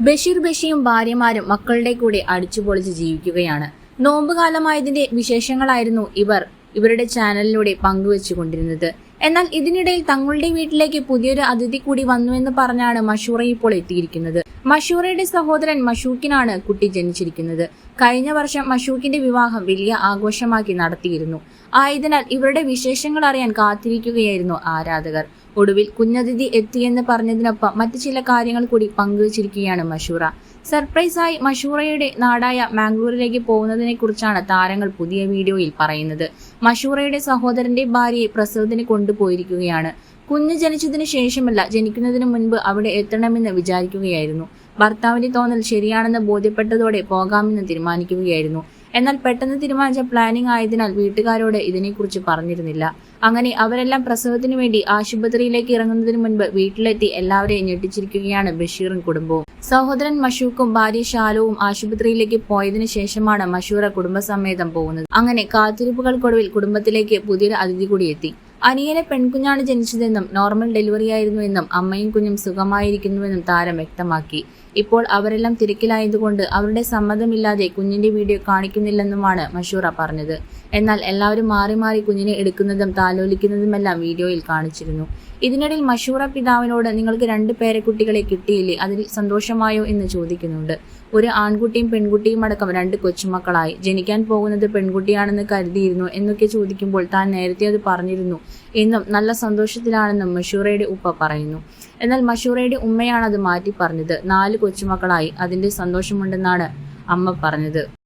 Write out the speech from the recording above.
ബഷീർ ബഷിയും ഭാര്യമാരും മക്കളുടെ കൂടെ അടിച്ചുപൊളിച്ച് ജീവിക്കുകയാണ്. നോമ്പുകാലമായതിന്റെ വിശേഷങ്ങളായിരുന്നു ഇവർ ഇവരുടെ ചാനലിലൂടെ പങ്കുവച്ചുകൊണ്ടിരുന്നത്. എന്നാൽ ഇതിനിടയിൽ തങ്ങളുടെ വീട്ടിലേക്ക് പുതിയൊരു അതിഥി കൂടി വന്നുവെന്ന് പറഞ്ഞാണ് മഷൂറ ഇപ്പോൾ എത്തിയിരിക്കുന്നത്. മഷൂറയുടെ സഹോദരൻ മഷൂക്കിനാണ് കുട്ടി ജനിച്ചിരിക്കുന്നത്. കഴിഞ്ഞ വർഷം മഷൂക്കിന്റെ വിവാഹം വലിയ ആഘോഷമാക്കി നടത്തിയിരുന്നു. ആയതിനാൽ ഇവരുടെ വിശേഷങ്ങൾ അറിയാൻ കാത്തിരിക്കുകയായിരുന്നു ആരാധകർ. ഒടുവിൽ കുഞ്ഞതിഥി എത്തിയെന്ന് പറഞ്ഞതിനൊപ്പം മറ്റു ചില കാര്യങ്ങൾ കൂടി പങ്കുവച്ചിരിക്കുകയാണ് മഷൂറ. സർപ്രൈസായി മഷൂറയുടെ നാടായ മാംഗ്ലൂരിലേക്ക് പോകുന്നതിനെ കുറിച്ചാണ് താരങ്ങൾ പുതിയ വീഡിയോയിൽ പറയുന്നത്. മഷൂറയുടെ സഹോദരന്റെ ഭാര്യയെ പ്രസവത്തിന് കൊണ്ടുപോയിരിക്കുകയാണ്. കുഞ്ഞ് ജനിച്ചതിന് ശേഷമല്ല ജനിക്കുന്നതിന് മുൻപ് അവിടെ എത്തണമെന്ന് വിചാരിക്കുകയായിരുന്നു. ഭർത്താവിന്റെ തോന്നൽ ശരിയാണെന്ന് ബോധ്യപ്പെട്ടതോടെ പോകാമെന്ന് തീരുമാനിക്കുകയായിരുന്നു. എന്നാൽ പെട്ടെന്ന് തീരുമാനിച്ച പ്ലാനിംഗ് ആയതിനാൽ വീട്ടുകാരോട് ഇതിനെക്കുറിച്ച് പറഞ്ഞിരുന്നില്ല. അങ്ങനെ അവരെല്ലാം പ്രസവത്തിനു വേണ്ടി ആശുപത്രിയിലേക്ക് ഇറങ്ങുന്നതിന് മുൻപ് വീട്ടിലെത്തി എല്ലാവരെയും ഞെട്ടിച്ചിരിക്കുകയാണ് ബഷീറും കുടുംബവും. സഹോദരൻ മഷൂക്കും ഭാര്യ ഷാലുവും ആശുപത്രിയിലേക്ക് പോയതിനു ശേഷമാണ് മഷൂറ കുടുംബസമേതം പോകുന്നത്. അങ്ങനെ കാത്തിരിപ്പുകൾക്കൊടുവിൽ കുടുംബത്തിലേക്ക് പുതിയൊരു അതിഥി കൂടി എത്തി. അനിയനെ പെൺകുഞ്ഞാണ് ജനിച്ചതെന്നും നോർമൽ ഡെലിവറി ആയിരുന്നുവെന്നും അമ്മയും കുഞ്ഞും സുഖമായിരിക്കുന്നുവെന്നും താരം വ്യക്തമാക്കി. ഇപ്പോൾ അവരെല്ലാം തിരക്കിലായതുകൊണ്ട് അവരുടെ സമ്മതമില്ലാതെ കുഞ്ഞിന്റെ വീഡിയോ കാണിക്കുന്നില്ലെന്നുമാണ് മഷൂറ പറഞ്ഞത്. എന്നാൽ എല്ലാവരും മാറി മാറി കുഞ്ഞിനെ എടുക്കുന്നതും താലോലിക്കുന്നതുമെല്ലാം വീഡിയോയിൽ കാണിച്ചിരുന്നു. ഇതിനിടയിൽ മഷൂറ പിതാവിനോട് നിങ്ങൾക്ക് രണ്ട് പേരക്കുട്ടികളെ കിട്ടിയില്ലേ? അതിൽ സന്തോഷമായോ? എന്ന് ചോദിക്കുന്നുണ്ട്. ഒരു ആൺകുട്ടിയും പെൺകുട്ടിയും അടക്കം രണ്ട് കൊച്ചുമക്കളായി. ജനിക്കാൻ പോകുന്നത് പെൺകുട്ടിയാണെന്ന് കരുതിയിരുന്നു എന്നൊക്കെ ചോദിക്കുമ്പോൾ താൻ നേരത്തെ അത് പറഞ്ഞിരുന്നു എന്നും നല്ല സന്തോഷത്തിലാണെന്നും മഷൂറയുടെ ഉപ്പ പറയുന്നു. എന്നാൽ മഷൂറയുടെ ഉമ്മയാണ് അത് മാറ്റി പറഞ്ഞത്. നാല് കൊച്ചുമക്കളായി. അതിന്റെ സന്തോഷമുണ്ടെന്നാണ് അമ്മ പറഞ്ഞത്.